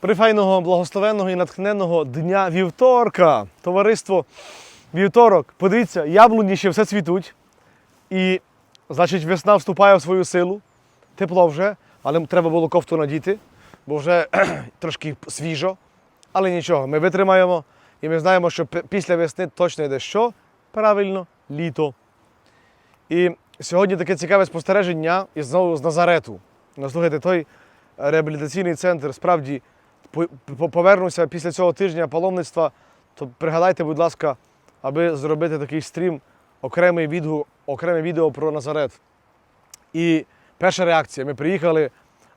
Прифайного, благословенного і натхненного дня вівторка. Товариство вівторок. Подивіться, яблуні ще все цвітуть. І, значить, весна вступає в свою силу. Тепло вже, але треба було кофту надіти, бо вже трошки свіжо. Але нічого, ми витримаємо і ми знаємо, що після весни точно йде що? Правильно, літо. І сьогодні таке цікаве спостереження і знову з Назарету. Ну, слухайте, той реабілітаційний центр справді по- по- повернувся після цього тижня паломництва. То пригадайте, будь ласка, аби зробити такий стрім, окремий відгук, окреме відео про Назарет. І перша реакція: ми приїхали,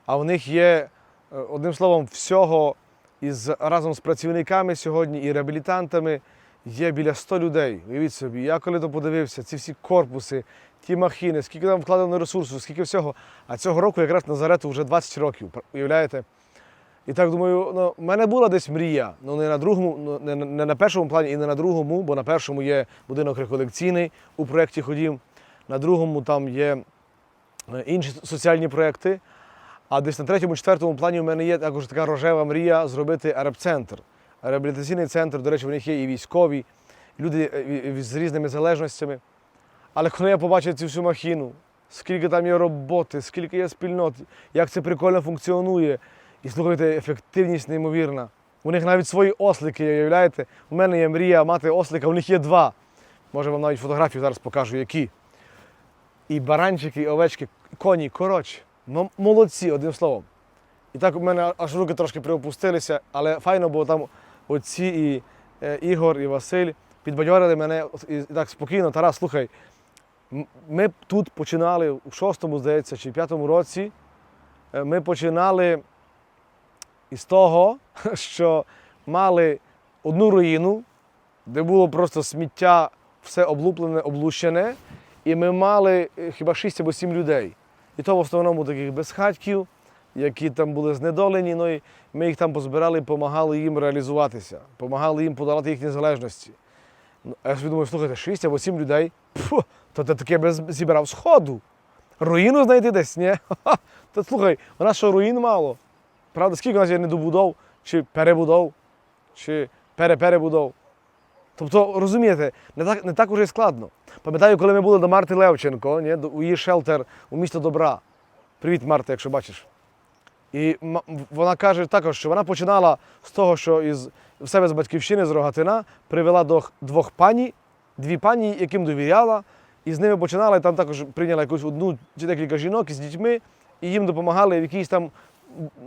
а в них є, е, одним словом, всього із разом з працівниками сьогодні і реабілітантами є біля 100 людей. Уявіть собі, я коли то подивився, ці всі корпуси, ті махіни, скільки там вкладено ресурсу, скільки всього. А цього року якраз Назарету вже 20 років, уявляєте? І так думаю, ну, в мене була десь мрія. Ну не на другому, ну, не, не на першому плані і не на другому, бо на першому є будинок реколекційний у проєкті Ходім, на другому там є е, інші соціальні проєкти. А десь на третьому, четвертому плані у мене є також така рожева мрія зробити араб-центр. Реабілітаційний центр, до речі, в них є і військові, люди е, з різними залежностями. Але коли я побачив цю всю махіну, скільки там є роботи, скільки є спільнот, як це прикольно функціонує, і слухайте, ефективність неймовірна. У них навіть свої ослики, уявляєте? У мене є мрія мати ослика, у них є два. Може, вам навіть фотографію зараз покажу, які. І баранчики, і овечки, коні, коротше. Молодці, одним словом. І так у мене аж руки трошки приопустилися, але файно, бо там оці і е, Ігор, і Василь підбадьорили мене і так спокійно. Тарас, слухай, ми тут починали у шостому, здається, чи п'ятому році. е, Ми починали із того, що мали одну руїну, де було просто сміття, все облуплене, облущене, і ми мали е, хіба 6 або 7 людей. І то в основному таких безхатьків, які там були знедолені. Ну і ми їх там позбирали і допомагали їм реалізуватися, допомагали їм подолати їхні залежності. Ну, а я собі думаю, слухайте, 6 або 7 людей, Пфу, то ти таке без зібрав сходу. Руїну знайти десь, ні? Та слухай, у нас що руїн мало. Правда, скільки у нас є недобудов, чи перебудов, чи переперебудов. Тобто, розумієте, не так, не так уже складно. Пам'ятаю, коли ми були до Марти Левченко, ні, у її шелтер у місто Добра. Привіт, Марта, якщо бачиш. І вона каже також, що вона починала з того, що із в себе з батьківщини, з Рогатина, привела до двох пані, дві пані, яким довіряла, і з ними починала, і там також прийняла якусь одну чи декілька жінок із дітьми, і їм допомагали в якійсь там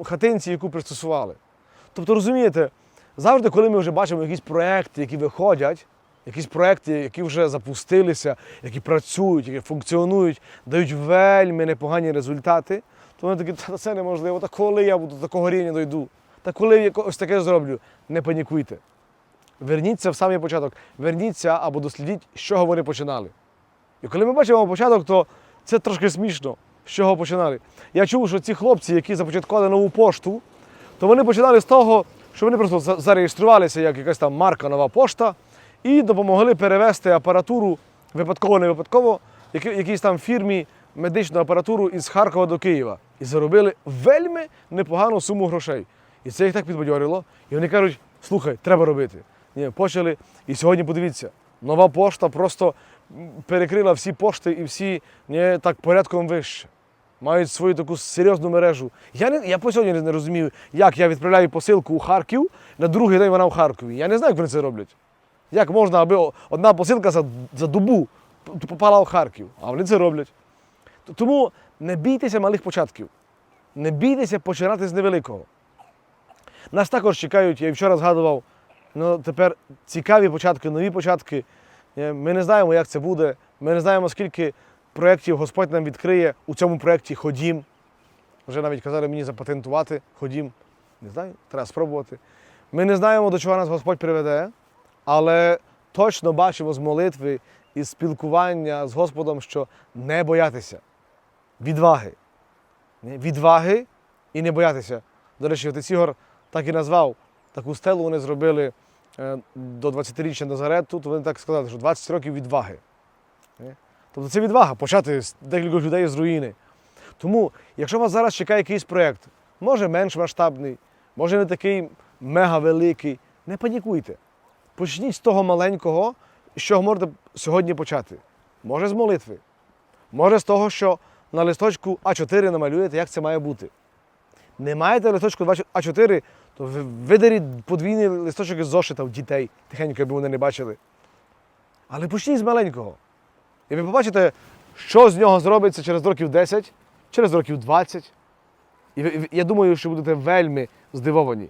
хатинці, яку пристосували. Тобто, розумієте, завжди, коли ми вже бачимо якісь проекти, які виходять, якісь проекти, які вже запустилися, які працюють, які функціонують, дають вельми непогані результати, то вони такі, та це неможливо, та коли я буду до такого рівня дойду, та коли я ось таке зроблю, не панікуйте. Верніться в самий початок, верніться або дослідіть, з чого вони починали. І коли ми бачимо початок, то це трошки смішно, з чого починали. Я чув, що ці хлопці, які започаткували нову пошту, то вони починали з того, що вони просто зареєструвалися як якась там марка нова пошта і допомогли перевести апаратуру випадково не випадково, якійсь там фірмі медичну апаратуру із Харкова до Києва. І заробили вельми непогану суму грошей. І це їх так підбадьорило. І вони кажуть: слухай, треба робити. Ні, почали. І сьогодні подивіться, нова пошта просто перекрила всі пошти і всі ні, так порядком вище. Мають свою таку серйозну мережу. Я, не, я по сьогодні не розумію, як я відправляю посилку у Харків, на другий день вона в Харкові. Я не знаю, як вони це роблять. Як можна, аби одна посилка за, за добу попала в Харків, а вони це роблять. Тому не бійтеся малих початків. Не бійтеся починати з невеликого. Нас також чекають, я вчора згадував, ну тепер цікаві початки, нові початки. Е, Ми не знаємо, як це буде. Ми не знаємо, скільки проєктів Господь нам відкриє у цьому проєкті Ходім. Вже навіть казали мені запатентувати Ходім. Не знаю, треба спробувати. Ми не знаємо, до чого нас Господь приведе, але точно бачимо з молитви і спілкування з Господом, що не боятися. Відваги. Відваги і не боятися. До речі, отець Ігор так і назвав. Таку стелу вони зробили е, до 20-річчя Назарету, то вони так сказали, що 20 років відваги. Тобто це відвага почати з декількох людей з руїни. Тому, якщо вас зараз чекає якийсь проєкт, може менш масштабний, може не такий мега великий. Не панікуйте. Почніть з того маленького, з чого можете сьогодні почати. Може з молитви, може з того, що на листочку А4 намалюєте, як це має бути. Не маєте листочку А4, то ви- видеріть подвійний листочок із зошита в дітей, тихенько, аби вони не бачили. Але почніть з маленького. І ви побачите, що з нього зробиться через років 10, через років 20. І я думаю, що будете вельми здивовані.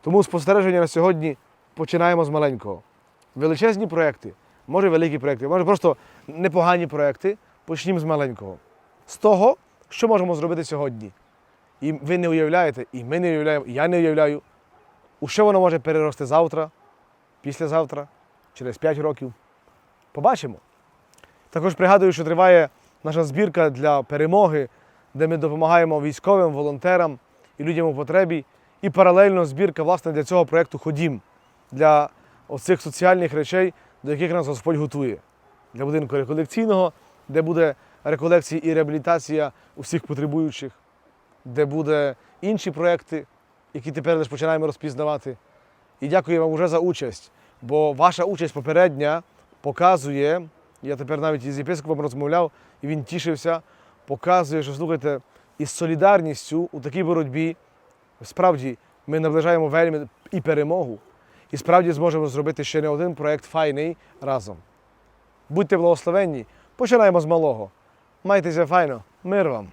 Тому спостереження на сьогодні починаємо з маленького. Величезні проекти, може великі проекти, може просто непогані проекти. Почнімо з маленького. З того, що можемо зробити сьогодні. І ви не уявляєте, і ми не уявляємо, і я не уявляю, у що воно може перерости завтра, післязавтра, через 5 років. Побачимо. Також пригадую, що триває наша збірка для перемоги, де ми допомагаємо військовим, волонтерам і людям у потребі. І паралельно збірка власне для цього проєкту Ходім для оцих соціальних речей, до яких нас Господь готує. Для будинку реколекційного, де буде реколекція і реабілітація усіх потребуючих, де буде інші проекти, які тепер лише починаємо розпізнавати. І дякую вам уже за участь, бо ваша участь попередня показує, я тепер навіть із єпископом розмовляв, і він тішився, показує, що слухайте, із солідарністю у такій боротьбі справді ми наближаємо вельми і перемогу, і справді зможемо зробити ще не один проєкт файний разом. Будьте благословенні, починаємо з малого. Майтеся файно, мир вам!